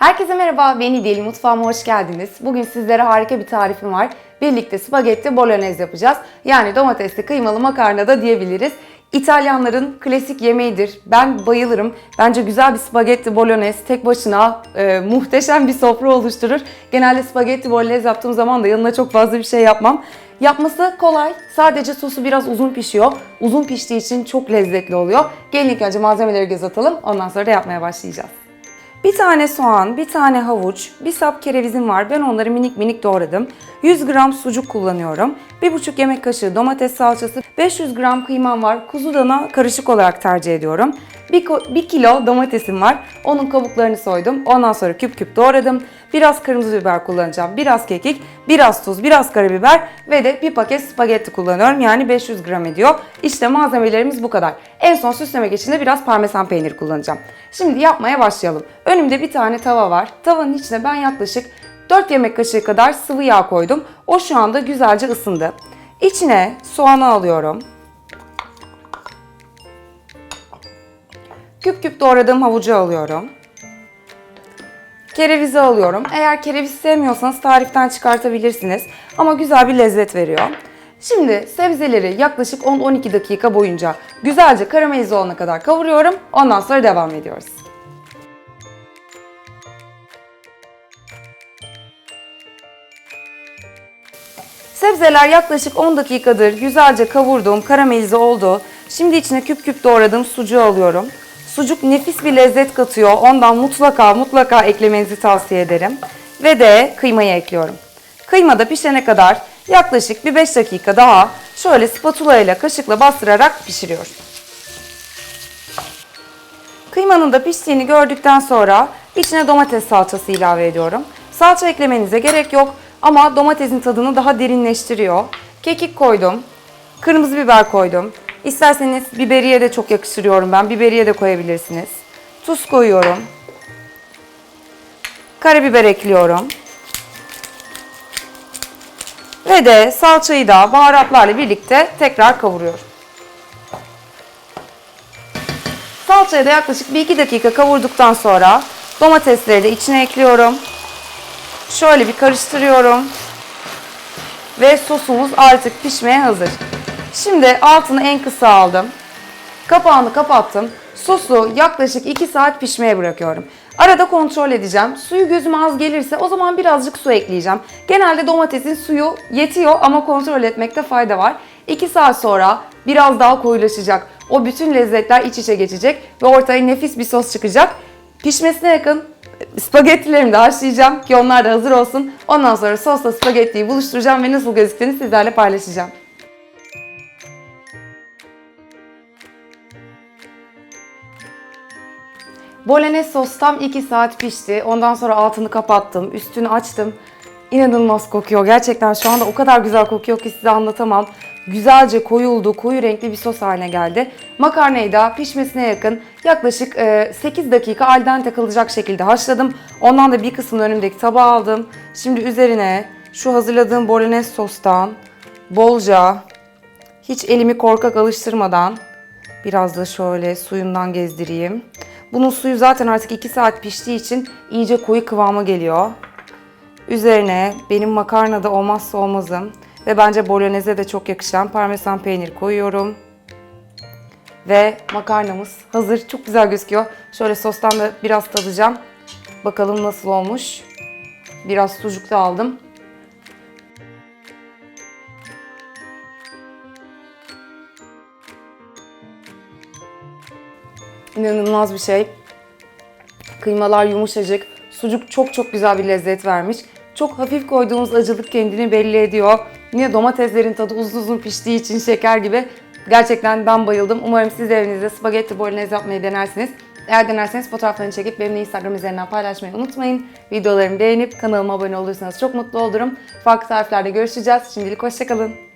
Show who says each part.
Speaker 1: Herkese merhaba, ben İdil. Mutfağıma hoş geldiniz. Bugün sizlere harika bir tarifim var. Birlikte spagetti bolognese yapacağız. Yani domatesli kıymalı makarna da diyebiliriz. İtalyanların klasik yemeğidir. Ben bayılırım. Bence güzel bir spagetti bolognese tek başına e, muhteşem bir sofra oluşturur. Genelde spagetti bolognese yaptığım zaman da yanına çok fazla bir şey yapmam. Yapması kolay. Sadece sosu biraz uzun pişiyor. Uzun piştiği için çok lezzetli oluyor. Gelin ilk önce malzemeleri göz atalım. Ondan sonra da yapmaya başlayacağız. Bir tane soğan, bir tane havuç, bir sap kerevizim var. Ben onları minik minik doğradım. 100 gram sucuk kullanıyorum. 1,5 yemek kaşığı domates salçası, 500 gram kıymam var. Kuzu dana karışık olarak tercih ediyorum. 1, kilo domatesim var. Onun kabuklarını soydum. Ondan sonra küp küp doğradım. Biraz kırmızı biber kullanacağım. Biraz kekik, biraz tuz, biraz karabiber ve de bir paket spagetti kullanıyorum. Yani 500 gram ediyor. İşte malzemelerimiz bu kadar. En son süslemek için de biraz parmesan peyniri kullanacağım. Şimdi yapmaya başlayalım. Önümde bir tane tava var. Tavanın içine ben yaklaşık 4 yemek kaşığı kadar sıvı yağ koydum. O şu anda güzelce ısındı. İçine soğanı alıyorum. Küp küp doğradığım havucu alıyorum. Kerevizi alıyorum. Eğer kereviz sevmiyorsanız tariften çıkartabilirsiniz. Ama güzel bir lezzet veriyor. Şimdi sebzeleri yaklaşık 10-12 dakika boyunca güzelce karamelize olana kadar kavuruyorum. Ondan sonra devam ediyoruz. Sebzeler yaklaşık 10 dakikadır güzelce kavurduğum, karamelize oldu. Şimdi içine küp küp doğradığım sucuğu alıyorum. Sucuk nefis bir lezzet katıyor. Ondan mutlaka mutlaka eklemenizi tavsiye ederim. Ve de kıymayı ekliyorum. Kıyma da pişene kadar yaklaşık bir 5 dakika daha şöyle spatula ile kaşıkla bastırarak pişiriyorum. Kıymanın da piştiğini gördükten sonra içine domates salçası ilave ediyorum. Salça eklemenize gerek yok ama domatesin tadını daha derinleştiriyor. Kekik koydum. Kırmızı biber koydum. İsterseniz biberiye de çok yakıştırıyorum ben. Biberiye de koyabilirsiniz. Tuz koyuyorum. Karabiber ekliyorum. Ve de salçayı da baharatlarla birlikte tekrar kavuruyorum. Salçayı da yaklaşık 1-2 dakika kavurduktan sonra domatesleri de içine ekliyorum. Şöyle bir karıştırıyorum. Ve sosumuz artık pişmeye hazır. Şimdi altını en kısa aldım. Kapağını kapattım. Sosu yaklaşık 2 saat pişmeye bırakıyorum. Arada kontrol edeceğim. Suyu gözüme az gelirse o zaman birazcık su ekleyeceğim. Genelde domatesin suyu yetiyor ama kontrol etmekte fayda var. 2 saat sonra biraz daha koyulaşacak. O bütün lezzetler iç içe geçecek ve ortaya nefis bir sos çıkacak. Pişmesine yakın spagettilerimi de haşlayacağım ki onlar da hazır olsun. Ondan sonra sosla spagettiyi buluşturacağım ve nasıl gözüktüğünü sizlerle paylaşacağım. Bolognese sos tam 2 saat pişti. Ondan sonra altını kapattım, üstünü açtım. İnanılmaz kokuyor. Gerçekten şu anda o kadar güzel kokuyor ki size anlatamam. Güzelce koyuldu, koyu renkli bir sos haline geldi. Makarnayı da pişmesine yakın yaklaşık 8 dakika al dente kalacak şekilde haşladım. Ondan da bir kısmını önümdeki tabağa aldım. Şimdi üzerine şu hazırladığım bolognese sostan bolca hiç elimi korkak alıştırmadan biraz da şöyle suyundan gezdireyim. Bunun suyu zaten artık 2 saat piştiği için iyice koyu kıvama geliyor. Üzerine benim makarnada olmazsa olmazım ve bence bolognese de çok yakışan parmesan peynir koyuyorum. Ve makarnamız hazır. Çok güzel gözüküyor. Şöyle sostan da biraz tadacağım. Bakalım nasıl olmuş. Biraz sucuk da aldım. İnanılmaz bir şey. Kıymalar yumuşacık. Sucuk çok çok güzel bir lezzet vermiş. Çok hafif koyduğumuz acılık kendini belli ediyor. Yine domateslerin tadı uzun uzun piştiği için şeker gibi. Gerçekten ben bayıldım. Umarım siz de evinizde spagetti bolognese yapmayı denersiniz. Eğer denerseniz fotoğraflarını çekip benimle Instagram üzerinden paylaşmayı unutmayın. Videolarımı beğenip kanalıma abone olursanız çok mutlu olurum. Farklı tariflerde görüşeceğiz. Şimdilik hoşçakalın.